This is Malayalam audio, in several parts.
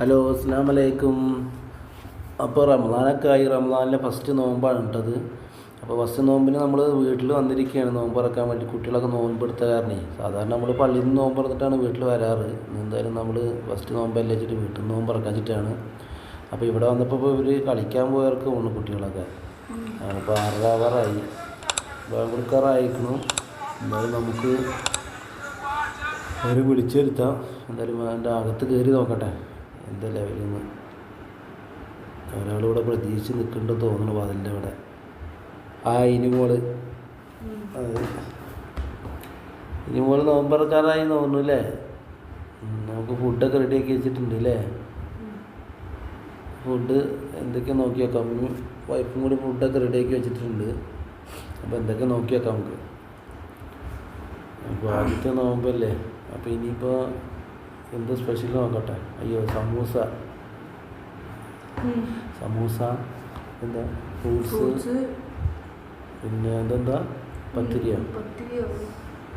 ഹലോ അസ്സാം വലൈക്കും അപ്പോൾ റംസാനൊക്കെ ആയി. റംസാനിലെ ഫസ്റ്റ് നോമ്പാണ് ഇട്ടത് അപ്പോൾ ഫസ്റ്റ് നോമ്പിന് നമ്മൾ വീട്ടിൽ വന്നിരിക്കുകയാണ്. നോമ്പ് ഇറക്കാൻ വേണ്ടി കുട്ടികളൊക്കെ നോമ്പ് എടുത്ത കാരണേ. സാധാരണ നമ്മൾ പള്ളിയിൽ നിന്ന് നോമ്പ് തുറന്നിട്ടാണ് വീട്ടിൽ വരാറ്. എന്തായാലും നമ്മൾ ഫസ്റ്റ് നോമ്പല്ലേ വെച്ചിട്ട് വീട്ടിൽ നിന്ന് നോമ്പ് ഇറക്കാൻ വെച്ചിട്ടാണ്. അപ്പോൾ ഇവിടെ വന്നപ്പോൾ ഇവർ കളിക്കാൻ പോയവർക്ക് പോകുന്നു കുട്ടികളൊക്കെ. അപ്പോൾ ആറാവാറായി കൊടുക്കാറായിരിക്കണം എന്തായാലും നമുക്ക് അവർ വിളിച്ചു വരുത്താം. എന്തായാലും അതിന്റെ അകത്ത് കയറി നോക്കട്ടെ. എന്താ നിന്ന് ഒരാളിവിടെ പ്രതീക്ഷിച്ച് നിൽക്കുന്നുണ്ടെന്ന് തോന്നുന്നു വാതിലിന്റെ അവിടെ. ആ ഇനി മോൾ. ഇനി മോൾ നോമ്പറക്കാരായി തോന്നുന്നു അല്ലേ നമുക്ക് ഫുഡൊക്കെ റെഡിയാക്കി വെച്ചിട്ടുണ്ട് അല്ലേ ഫുഡ് എന്തൊക്കെ നോക്കി വെക്കാം. വൈഫും കൂടി ഫുഡൊക്കെ റെഡിയാക്കി വെച്ചിട്ടുണ്ട്. അപ്പോൾ എന്തൊക്കെ നോക്കി വെക്കാം നമുക്ക്. അപ്പോൾ ആദ്യത്തെ നോമ്പല്ലേ? അപ്പോൾ ഇനിയിപ്പോൾ എന്ത് സ്പെഷ്യൽ നോക്കട്ടെ അയ്യോ സമൂസ. സമൂസ എന്താ ഫ്രൂട്ട്സ് പിന്നെ എന്തെന്താ പത്തിരിയോ?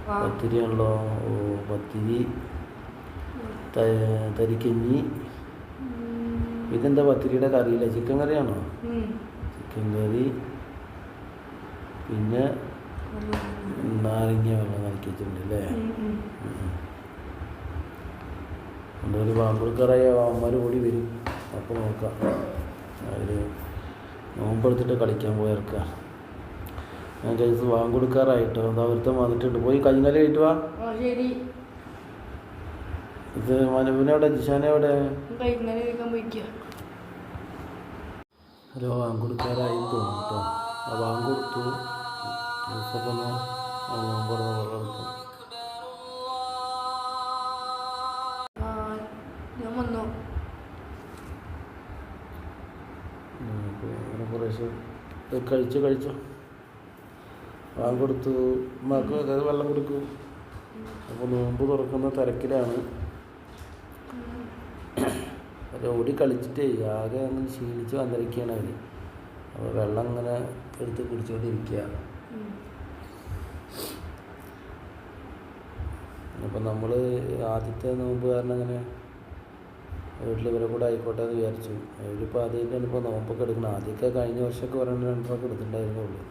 പത്തിരിയാണല്ലോ. ഓ പത്തിരി. തരിക്കഞ്ഞി. ഇതെന്താ പത്തിരിയുടെ കറിയില്ല? ചിക്കൻ കറിയാണോ? ചിക്കൻ കറി. പിന്നെ നാരങ്ങ വെള്ളം കലക്കി വെച്ചിട്ടുണ്ട് അല്ലേ എന്തൊരു ബാങ്കുടുക്കാറായ അമ്മമാർ കൂടി വരും. അപ്പോൾ നോക്കാം. അവർ നോമ്പെടുത്തിട്ട് കളിക്കാൻ പോയർക്ക ഞാൻ ചേച്ചി വാങ്ങി കൊടുക്കാറായിട്ടോ എന്താ ഒരുത്തം വന്നിട്ടുണ്ട്. പോയി കഴിഞ്ഞാലേ കഴിട്ട് വാ. ഇത് മനുവിനെവിടെ ജിഷാനെ എവിടെ? വാങ്ങി കൊടുക്കാറായി ഹലോ തോന്നുന്നു കേട്ടോ ദിവസമൊക്കെ ഒന്ന് ആ നോമ്പ് തുറന്ന് വെള്ളം എടുക്കും അങ്ങനെ കുറേശ്ശെ കഴിച്ചു കഴിച്ചു പാൽ കൊടുത്തു. ഉമ്മാക്ക് അതായത് വെള്ളം കൊടുക്കും. അപ്പോൾ നോമ്പ് തുറക്കുന്ന തിരക്കിലാണ്. ഓടി കളിച്ചിട്ടേ ആകെ അങ്ങനെ ക്ഷീണിച്ച് വന്നിരിക്കുകയാണ് അവർ അപ്പോൾ വെള്ളം അങ്ങനെ എടുത്ത് കുടിച്ചുകൊണ്ടിരിക്കുകയാണ്. അപ്പം നമ്മൾ ആദ്യത്തെ നോമ്പ് കാരണം അങ്ങനെ വീട്ടിൽ ഇവരെ കൂടെ ആയിക്കോട്ടെ എന്ന് വിചാരിച്ചു. അവരിപ്പോൾ ആദ്യമായിട്ടാണ് ഇപ്പോൾ നോമ്പൊക്കെ എടുക്കുന്നത് ആദ്യമൊക്കെ കഴിഞ്ഞ വർഷമൊക്കെ ഒരെണ്ണം രണ്ടെണ്ണമൊക്കെ എടുത്തിട്ടുണ്ടായിരുന്നുള്ളൂ.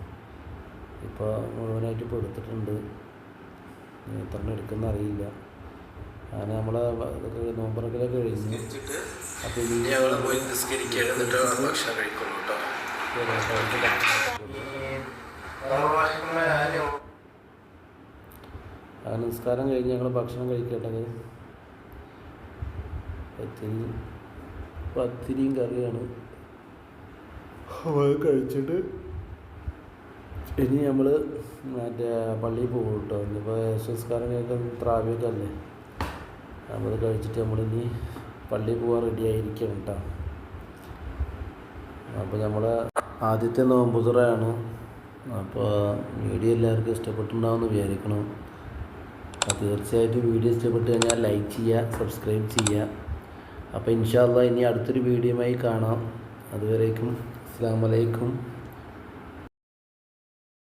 ഇപ്പോൾ മുഴുവനായിട്ട് ഇപ്പോൾ എടുത്തിട്ടുണ്ട്. എത്ര എടുക്കുന്ന അറിയില്ല. അങ്ങനെ നമ്മളെ ഇതൊക്കെ നോമ്പറക്കലൊക്കെ കഴിഞ്ഞു. അപ്പോൾ ഇനി പോയി നിസ്കരിക്കുക എന്നിട്ട് ഭക്ഷണം കഴിക്കുള്ളൂ കേട്ടോ. ആ നിസ്കാരം കഴിഞ്ഞ് ഞങ്ങൾ ഭക്ഷണം കഴിക്കേണ്ടത് പത്തിരി പത്തിരിയും കറിയാണ്. അത് കഴിച്ചിട്ട് ഇനി നമ്മൾ മറ്റേ പള്ളിയിൽ പോകും കേട്ടോ ഇന്നിപ്പോൾ സംസ്കാരം കേൾക്കാൻ ത്രാവിയൊക്കെ അല്ലേ? നമ്മൾ കഴിച്ചിട്ട് നമ്മളിനി പള്ളിയിൽ പോകാൻ റെഡി ആയിരിക്കും കേട്ടോ അപ്പോൾ നമ്മൾ ആദ്യത്തെ നോമ്പുതുറയാണ്. അപ്പോൾ വീഡിയോ എല്ലാവർക്കും ഇഷ്ടപ്പെട്ടിട്ടുണ്ടാവുമെന്ന് വിചാരിക്കണം തീർച്ചയായിട്ടും വീഡിയോ ഇഷ്ടപ്പെട്ട് കഴിഞ്ഞാൽ ലൈക്ക് ചെയ്യുക സബ്സ്ക്രൈബ് ചെയ്യുക. അപ്പോൾ ഇൻഷാല്ല ഇനി അടുത്തൊരു വീഡിയോയുമായി കാണാം. അതുവരേക്കും അസ്സാം വലൈക്കും